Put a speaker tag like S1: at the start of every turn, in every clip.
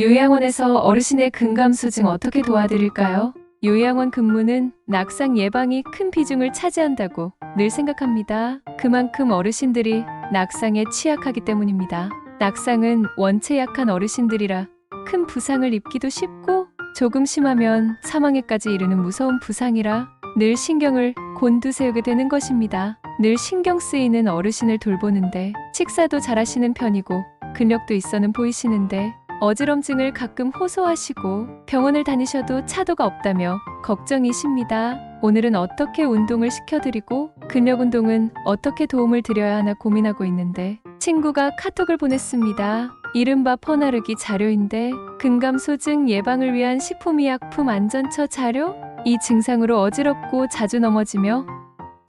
S1: 요양원에서 어르신의 근감소증 어떻게 도와드릴까요? 요양원 근무는 낙상 예방이 큰 비중을 차지한다고 늘 생각합니다. 그만큼 어르신들이 낙상에 취약하기 때문입니다. 낙상은 원체 약한 어르신들이라 큰 부상을 입기도 쉽고 조금 심하면 사망에까지 이르는 무서운 부상이라 늘 신경을 곤두세우게 되는 것입니다. 늘 신경 쓰이는 어르신을 돌보는데 식사도 잘하시는 편이고 근력도 있어는 보이시는데 어지럼증을 가끔 호소하시고 병원을 다니셔도 차도가 없다며 걱정이십니다. 오늘은 어떻게 운동을 시켜드리고 근력 운동은 어떻게 도움을 드려야 하나 고민하고 있는데 친구가 카톡을 보냈습니다. 이른바 퍼나르기 자료인데 근감소증 예방을 위한 식품의약품 안전처 자료? 이 증상으로 어지럽고 자주 넘어지며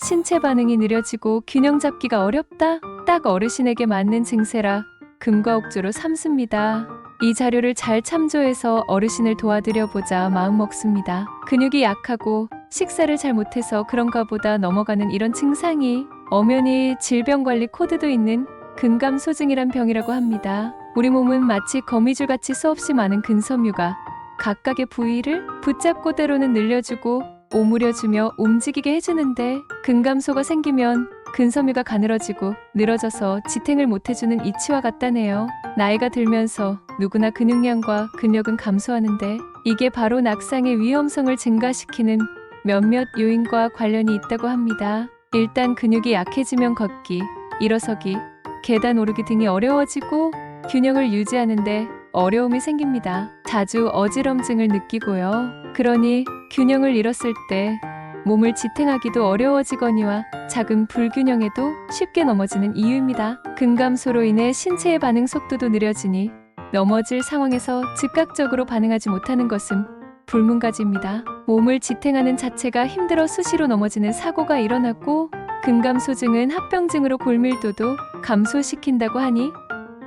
S1: 신체 반응이 느려지고 균형 잡기가 어렵다? 딱 어르신에게 맞는 증세라 금과 옥조로 삼습니다. 이 자료를 잘 참조해서 어르신을 도와드려 보자 마음 먹습니다. 근육이 약하고 식사를 잘 못해서 그런가 보다 넘어가는 이런 증상이 엄연히 질병관리 코드도 있는 근감소증이란 병이라고 합니다. 우리 몸은 마치 거미줄같이 수없이 많은 근섬유가 각각의 부위를 붙잡고 때로는 늘려주고 오므려주며 움직이게 해주는데 근감소가 생기면 근섬유가 가늘어지고 늘어져서 지탱을 못해주는 이치와 같다네요. 나이가 들면서 누구나 근육량과 근력은 감소하는데 이게 바로 낙상의 위험성을 증가시키는 몇몇 요인과 관련이 있다고 합니다. 일단 근육이 약해지면 걷기, 일어서기, 계단 오르기 등이 어려워지고 균형을 유지하는데 어려움이 생깁니다. 자주 어지럼증을 느끼고요. 그러니 균형을 잃었을 때 몸을 지탱하기도 어려워지거니와 작은 불균형에도 쉽게 넘어지는 이유입니다. 근감소로 인해 신체의 반응 속도도 느려지니 넘어질 상황에서 즉각적으로 반응하지 못하는 것은 불문가지입니다. 몸을 지탱하는 자체가 힘들어 수시로 넘어지는 사고가 일어났고 근감소증은 합병증으로 골밀도도 감소시킨다고 하니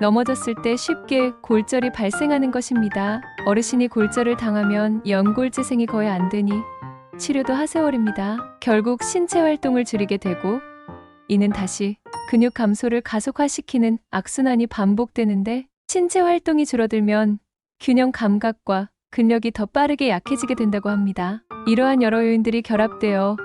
S1: 넘어졌을 때 쉽게 골절이 발생하는 것입니다. 어르신이 골절을 당하면 연골재생이 거의 안 되니 치료도 하세월입니다. 결국 신체 활동을 줄이게 되고 이는 다시 근육 감소를 가속화시키는 악순환이 반복되는데 신체 활동이 줄어들면 균형 감각과 근력이 더 빠르게 약해지게 된다고 합니다. 이러한 여러 요인들이 결합되어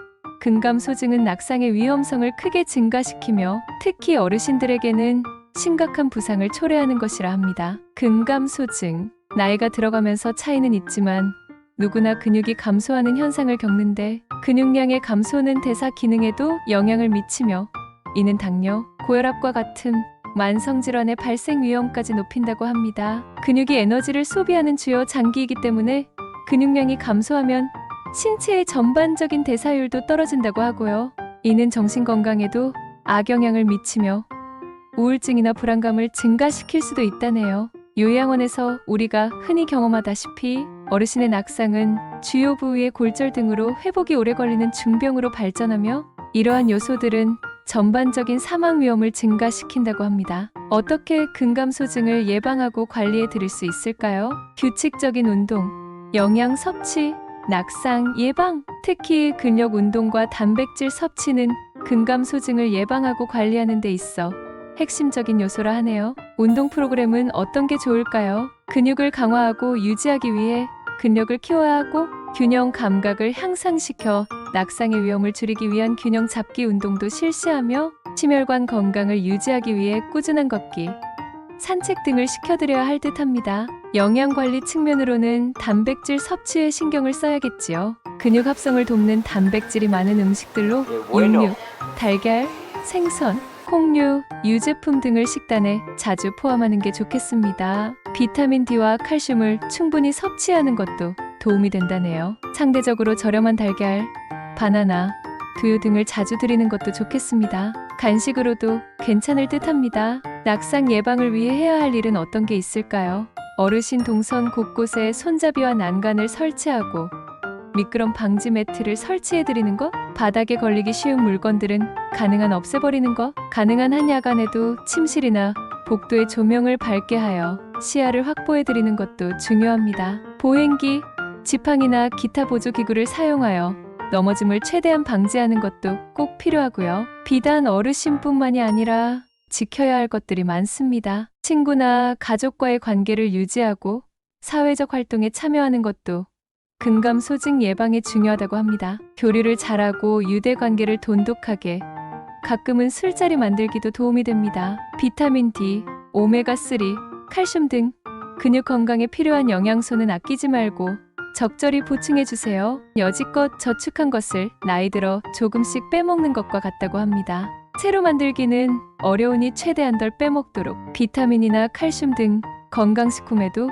S1: 근감 소증은 낙상의 위험성을 크게 증가시키며 특히 어르신들에게는 심각한 부상을 초래하는 것이라 합니다. 근감 소증 나이가 들어가면서 차이는 있지만 누구나 근육이 감소하는 현상을 겪는데 근육량의 감소는 대사 기능에도 영향을 미치며 이는 당뇨, 고혈압과 같은 만성 질환의 발생 위험까지 높인다고 합니다. 근육이 에너지를 소비하는 주요 장기이기 때문에 근육량이 감소하면 신체의 전반적인 대사율도 떨어진다고 하고요. 이는 정신 건강에도 악영향을 미치며 우울증이나 불안감을 증가시킬 수도 있다네요. 요양원에서 우리가 흔히 경험하다시피 어르신의 낙상은 주요 부위의 골절 등으로 회복이 오래 걸리는 중병으로 발전하며 이러한 요소들은 전반적인 사망 위험을 증가시킨다고 합니다. 어떻게 근감소증을 예방하고 관리해 드릴 수 있을까요? 규칙적인 운동, 영양 섭취, 낙상 예방, 특히 근력 운동과 단백질 섭취는 근감소증을 예방하고 관리하는 데 있어 핵심적인 요소라 하네요. 운동 프로그램은 어떤 게 좋을까요? 근육을 강화하고 유지하기 위해 근력을 키워야 하고 균형 감각을 향상시켜 낙상의 위험을 줄이기 위한 균형 잡기 운동도 실시하며 심혈관 건강을 유지하기 위해 꾸준한 걷기, 산책 등을 시켜드려야 할 듯합니다. 영양 관리 측면으로는 단백질 섭취에 신경을 써야겠지요. 근육 합성을 돕는 단백질이 많은 음식들로 육류, 달걀, 생선, 콩류, 유제품 등을 식단에 자주 포함하는 게 좋겠습니다. 비타민 D와 칼슘을 충분히 섭취하는 것도 도움이 된다네요. 상대적으로 저렴한 달걀, 바나나, 두유 등을 자주 드리는 것도 좋겠습니다. 간식으로도 괜찮을 듯합니다. 낙상 예방을 위해 해야 할 일은 어떤 게 있을까요? 어르신 동선 곳곳에 손잡이와 난간을 설치하고 미끄럼 방지 매트를 설치해 드리는 것, 바닥에 걸리기 쉬운 물건들은 가능한 없애버리는 것, 가능한 한 야간에도 침실이나 복도에 조명을 밝게 하여 시야를 확보해 드리는 것도 중요합니다. 보행기, 지팡이나 기타 보조 기구를 사용하여 넘어짐을 최대한 방지하는 것도 꼭 필요하고요. 비단 어르신뿐만이 아니라 지켜야 할 것들이 많습니다. 친구나 가족과의 관계를 유지하고 사회적 활동에 참여하는 것도 근감 소증 예방에 중요하다고 합니다. 교류를 잘하고 유대 관계를 돈독하게 가끔은 술자리 만들기도 도움이 됩니다. 비타민 D, 오메가3, 칼슘 등 근육 건강에 필요한 영양소는 아끼지 말고 적절히 보충해 주세요. 여지껏 저축한 것을 나이 들어 조금씩 빼먹는 것과 같다고 합니다. 채로 만들기는 어려우니 최대한 덜 빼먹도록 비타민이나 칼슘 등 건강식품에도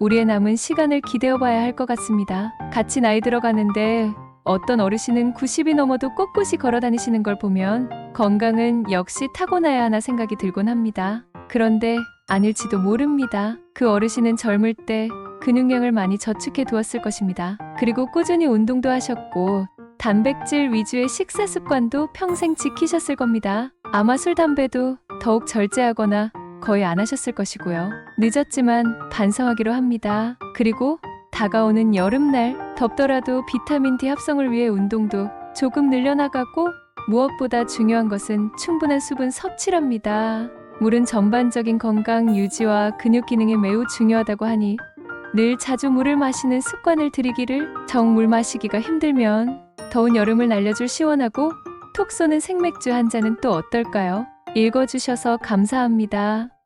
S1: 우리의 남은 시간을 기대어 봐야 할 것 같습니다. 같이 나이 들어가는데 어떤 어르신은 90이 넘어도 꼿꼿이 걸어 다니시는 걸 보면 건강은 역시 타고나야 하나 생각이 들곤 합니다. 그런데 아닐지도 모릅니다. 그 어르신은 젊을 때 근육량을 많이 저축해 두었을 것입니다. 그리고 꾸준히 운동도 하셨고 단백질 위주의 식사 습관도 평생 지키셨을 겁니다. 아마 술, 담배도 더욱 절제하거나 거의 안 하셨을 것이고요. 늦었지만 반성하기로 합니다. 그리고 다가오는 여름날 덥더라도 비타민 D 합성을 위해 운동도 조금 늘려나가고 무엇보다 중요한 것은 충분한 수분 섭취랍니다. 물은 전반적인 건강 유지와 근육 기능에 매우 중요하다고 하니 늘 자주 물을 마시는 습관을 들이기를 정 물 마시기가 힘들면 더운 여름을 날려줄 시원하고 톡 쏘는 생맥주 한 잔은 또 어떨까요? 읽어주셔서 감사합니다.